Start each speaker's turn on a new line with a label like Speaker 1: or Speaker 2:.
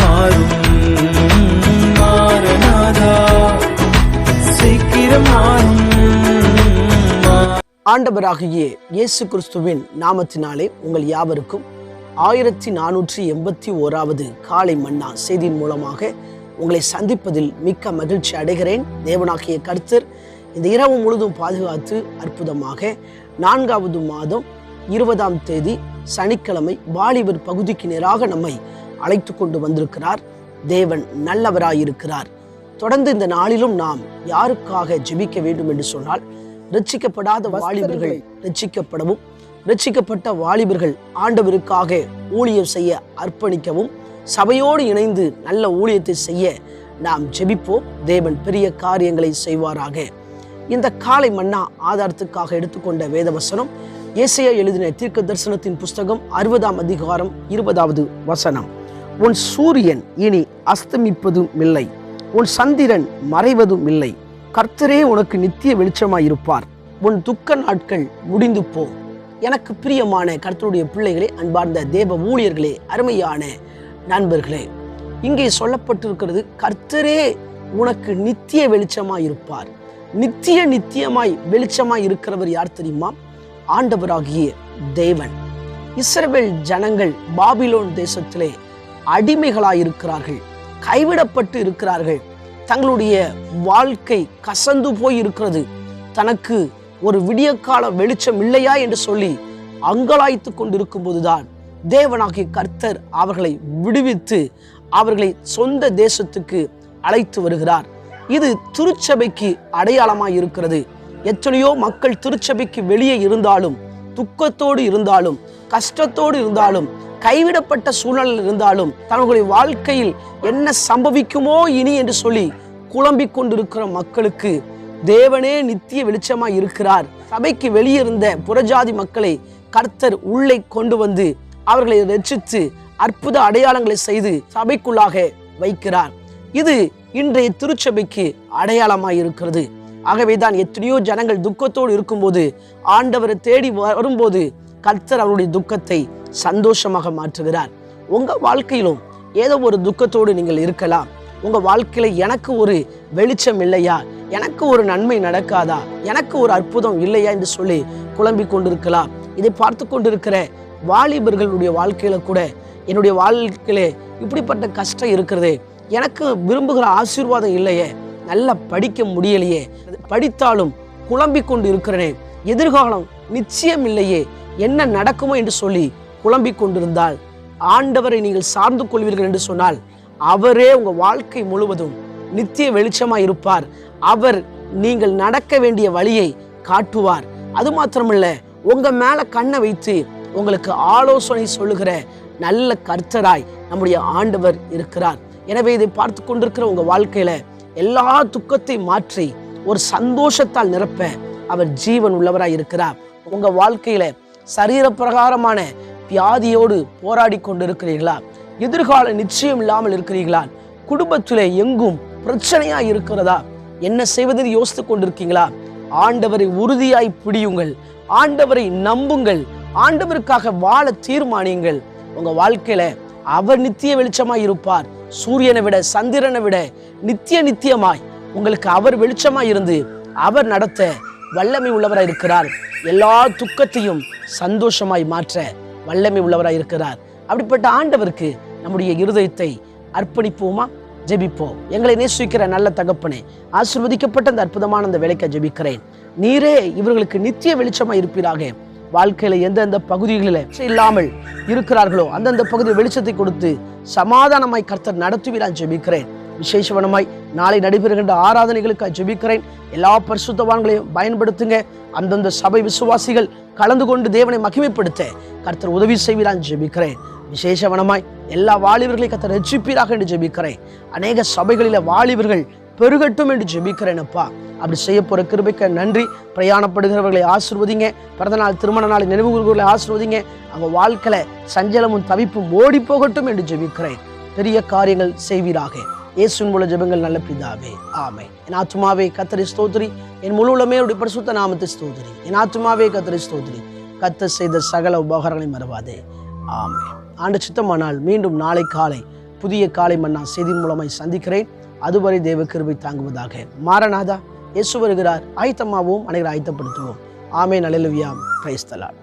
Speaker 1: மாறும்.
Speaker 2: ஆண்டவராகிய இயேசு கிறிஸ்துவின் நாமத்தினாலே உங்கள் யாவருக்கும் ஆயிரத்தி நானூற்றி எண்பத்தி ஓராவது காலை மன்னா செய்தியின் மூலமாக உங்களை சந்திப்பதில் மிக்க மகிழ்ச்சி அடைகிறேன். தேவனாகிய கர்த்தர் இந்த இரவு முழுதும் பாதுகாத்து அற்புதமாக நான்காவது மாதம் இருபதாம் தேதி சனிக்கிழமை வாலிபர் பகுதிக்கு நேராக நம்மை அழைத்து கொண்டு வந்திருக்கிறார். தேவன் நல்லவராயிருக்கிறார். தொடர்ந்து இந்த நாளிலும் நாம் யாருக்காக ஜெபிக்க வேண்டும் என்று சொன்னால் ரட்சிக்கப்படாத வாலிபர்கள் ரட்சிக்கப்படவும் ரட்சிக்கப்பட்ட வாலிபர்கள் ஆண்டவருக்காக ஊழியம் செய்ய அர்ப்பணிக்கவும் சபையோடு இணைந்து நல்ல ஊழியத்தை செய்ய நாம் ஜெபிப்போம். தேவன் பெரிய காரியங்களை செய்வாராக. இந்த காலை மன்னா ஆதாரத்துக்காக எடுத்துக்கொண்ட வேதவசனம் இயேசையா எழுதின தீர்க்க தரிசனத்தின் புஸ்தகம் அறுபதாம் அதிகாரம் இருபதாவது வசனம். உன் சூரியன் இனி அஸ்தமிப்பதும் இல்லை உன் சந்திரன் மறைவதும் இல்லை கர்த்தரே உனக்கு நித்திய வெளிச்சமாய் இருப்பார் உன் துக்க நாட்கள் முடிந்து போ எனக்கு பிரியமான கர்த்தருடைய பிள்ளைகளே அன்பார்ந்த தேவ ஊழியர்களே அருமையான நண்பர்களே இங்கே சொல்லப்பட்டிருக்கிறது கர்த்தரே உனக்கு நித்திய வெளிச்சமாய் இருப்பார் நித்திய நித்தியமாய் வெளிச்சமாய் இருக்கிறவர் யார் தெரியுமா? ஆண்டவராகிய தேவன். இஸ்ரவேல் ஜனங்கள் பாபிலோன் தேசத்திலே அடிமைகளாய் இருக்கிறார்கள் கைவிடப்பட்டு இருக்கிறார்கள். தங்களுடைய வாழ்க்கை கசந்து போய் இருக்கிறது தனக்கு ஒரு விடியற்கால வெளிச்சம் இல்லையா என்று சொல்லி அங்கலாய்த்து கொண்டிருக்கும் போதுதான் தேவனாகிய கர்த்தர் அவர்களை விடுவித்து அவர்களை சொந்த தேசத்துக்கு அழைத்து வருகிறார். இது திருச்சபைக்கு அடையாளமாய் இருக்கிறது எத்தனையோ மக்கள் திருச்சபைக்கு வெளியே இருந்தாலும் துக்கத்தோடு இருந்தாலும் கஷ்டத்தோடு இருந்தாலும் கைவிடப்பட்ட சூழல் இருந்தாலும் தங்களுடைய வாழ்க்கையில் என்ன சம்பவிக்குமோ இனி என்று சொல்லி குழம்பிக் கொண்டிருக்கிற மக்களுக்கு தேவனே நித்திய வெளிச்சமாய் இருக்கிறார். சபைக்கு வெளியிருந்த புறஜாதி மக்களை கர்த்தர் உள்ளே கொண்டு வந்து அவர்களை ரட்சித்து அற்புத அடையாளங்களை செய்து சபைக்குள்ளாக வைக்கிறார். இது இன்றைய திருச்சபைக்கு அடையாளமாய் இருக்கிறது. ஆகவேதான் எத்தனையோ ஜனங்கள் துக்கத்தோடு இருக்கும்போது ஆண்டவரை தேடி வரும்போது கர்த்தர் அவருடைய துக்கத்தை சந்தோஷமாக மாற்றுகிறார். உங்கள் வாழ்க்கையிலும் ஏதோ ஒரு துக்கத்தோடு நீங்கள் இருக்கலாம். உங்கள் வாழ்க்கையில் எனக்கு ஒரு வெளிச்சம் இல்லையா? எனக்கு ஒரு நன்மை நடக்காதா? எனக்கு ஒரு அற்புதம் இல்லையா என்று சொல்லி குழம்பிக் கொண்டிருக்கலாம். இதை பார்த்து கொண்டிருக்கிற வாலிபர்களுடைய வாழ்க்கையில கூட என்னுடைய வாழ்க்கையில் இப்படிப்பட்ட கஷ்டம் இருக்கிறதே. எனக்கு விரும்புகிற ஆசீர்வாதம் இல்லையே. நல்லா படிக்க முடியலையே. படித்தாலும் குழம்பிக் கொண்டு இருக்கிறனே எதிர்காலம் நிச்சயம் இல்லையே. என்ன நடக்குமோ என்று சொல்லி குழம்பிக் கொண்டிருந்தால் ஆண்டவரை நீங்கள் சார்ந்து கொள்வீர்கள் என்று சொன்னால் அவரே உங்க வாழ்க்கை முழுவதும் நித்திய வெளிச்சமாய் இருப்பார். அவர் நீங்கள் நடக்க வேண்டிய வழியை காட்டுவார். அது மாத்திரமல்ல உங்க மேல கண்ணை வைத்து உங்களுக்கு ஆலோசனை சொல்லுகிற நல்ல கர்த்தராய் நம்முடைய ஆண்டவர் இருக்கிறார். எனவே இதை பார்த்து கொண்டிருக்கிற உங்க வாழ்க்கையில எல்லா துக்கத்தை மாற்றி ஒரு சந்தோஷத்தால் நிரப்ப அவர் ஜீவன் உள்ளவராய் இருக்கிறார். உங்க வாழ்க்கையில சரீர பிரகாரமான வியாதியோடு போராடி கொண்டிருக்கிறீர்களா? எதிர்கால நிச்சயம் இல்லாமல் இருக்கிறீர்களா? குடும்பத்திலே எங்கும் பிரச்சனையா இருக்கிறதா? என்ன செய்வதென்று யோசித்துக் கொண்டிருக்கீங்களா? ஆண்டவரை உறுதியாய் பிடியுங்கள். ஆண்டவரை நம்புங்கள். ஆண்டவருக்காக வாழ தீர்மானியுங்கள். உங்க வாழ்க்கையில அவர் நித்திய வெளிச்சமாய் இருப்பார். சூரியனை விட சந்திரனை விட நித்திய நித்தியமாய் உங்களுக்கு அவர் வெளிச்சமாய் இருந்து அவர் நடத்த வல்லமை உள்ளவராய் இருக்கிறார். எல்லா துக்கத்தையும் சந்தோஷமாய் மாற்ற வல்லமை உள்ளவராய் இருக்கிறார். அப்படிப்பட்ட ஆண்டவருக்கு நம்முடைய இருதயத்தை அர்ப்பணிப்போமா? ஜெபிப்போம். எங்களை நேசிக்கிற நல்ல தகப்பனே ஆசிர்வதிக்கப்பட்ட அந்த அற்புதமான அந்த வேலைக்க ஜெபிக்கிறேன். நீரே இவர்களுக்கு நித்திய வெளிச்சமா இருப்பீராக. வாழ்க்கையில எந்தெந்த பகுதிகளில் இல்லாமல் இருக்கிறார்களோ அந்தந்த பகுதியில் வெளிச்சத்தை கொடுத்து சமாதானமாய் கர்த்தர் நடத்துவீரான் ஜெபிக்கிறேன். விசேஷவனமாய் நாளை நடைபெறுகின்ற ஆராதனைகளுக்கு ஜெபிக்கிறேன். எல்லா பரிசுத்தவான்களையும் பயன்படுத்துங்க. அந்தந்த சபை விசுவாசிகள் கலந்து கொண்டு தேவனை மகிமைப்படுத்த கர்த்தர் உதவி செய்வீரான் ஜெபிக்கிறேன். விசேஷவனமாய் எல்லா வாலிபர்களையும் கர்த்தர் ரட்சிப்பீராக என்று ஜெபிக்கிறேன். அநேக சபைகளில் வாலிபர்கள் பெருகட்டும் என்று ஜெபிக்கிறேனப்பா அப்படி செய்ய போகிற கிருபைக்கு நன்றி. பிரயாணப்படுகிறவர்களை ஆசிர்வதிங்க. பிறந்தநாள் திருமண நாள் நினைவு கூறுகளை ஆசிர்வதிங்க. அவங்க வாழ்க்கையில சஞ்சலமும் தவிப்பும் ஓடி போகட்டும் என்று ஜெபிக்கிறேன். பெரிய காரியங்கள் செய்வீராக. இயேசுவின் மூல ஜெபங்கள் நல்ல பிதாவே ஆமை என் ஆத்மாவே கத்தரி ஸ்தோத்ரி. என் முழு உலமே உடைய பரிசுத்த நாமத்தை ஸ்தோத்திரி என் ஆத்மாவே கத்தரி ஸ்தோத்திரி கத்த செய்த சகல உபகாரங்களை மறவாதே ஆமை ஆண்டு சித்தமானால் மீண்டும் நாளை காலை புதிய காலை மன்னா செய்தி மூலமாய் சந்திக்கிறேன். அதுவரை தேவ கிருபை தாங்குவதாக மாரநாதா இயேசு வருகிறார். ஆயத்தமாகவும் அனைவரை ஆயத்தப்படுத்துவோம். ஆமே நலலுவியாம் பிரைஸ்தலாட்